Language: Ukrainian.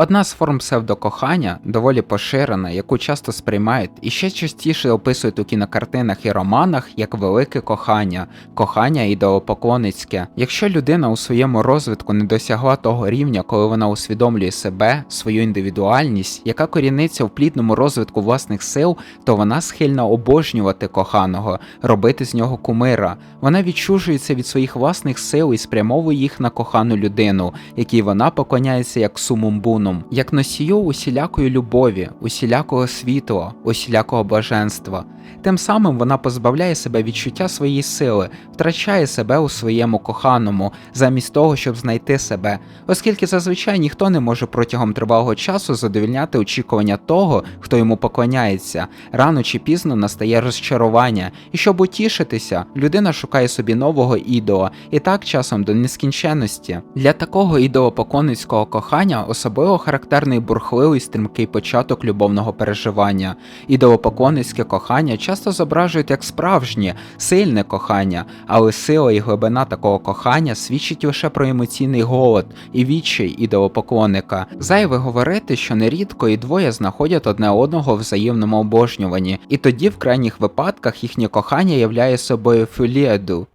Одна з форм псевдокохання, доволі поширена, яку часто сприймають і ще частіше описують у кінокартинах і романах як велике кохання, кохання ідеопоклонницьке. Якщо людина у своєму розвитку не досягла того рівня, коли вона усвідомлює себе, свою індивідуальність, яка коріниться в плідному розвитку власних сил, то вона схильна обожнювати коханого, робити з нього кумира. Вона відчужується від своїх власних сил і спрямовує їх на кохану людину, якій вона поклоняється як сумумбуном, як носію усілякої любові, усілякого світла, усілякого блаженства. Тим самим вона позбавляє себе відчуття своєї сили, втрачає себе у своєму коханому, замість того, щоб знайти себе, оскільки зазвичай ніхто не може протягом тривалого часу задовільняти очікування того, хто йому поклоняється. Рано чи пізно настає розчарування, і щоб утішитися, людина шукає собі нового ідола, і так часом до нескінченності. Для такого ідолопоклонницького кохання особливо характерний бурхливий стрімкий початок любовного переживання. Ідолопоклонницьке кохання часто зображують як справжнє, сильне кохання, але сила і глибина такого кохання свідчить лише про емоційний голод і відчай ідеопоклонника. Зайве говорити, що нерідко і двоє знаходять одне одного в взаємному обожнюванні, і тоді в крайніх випадках їхнє кохання являє собою фюліаду,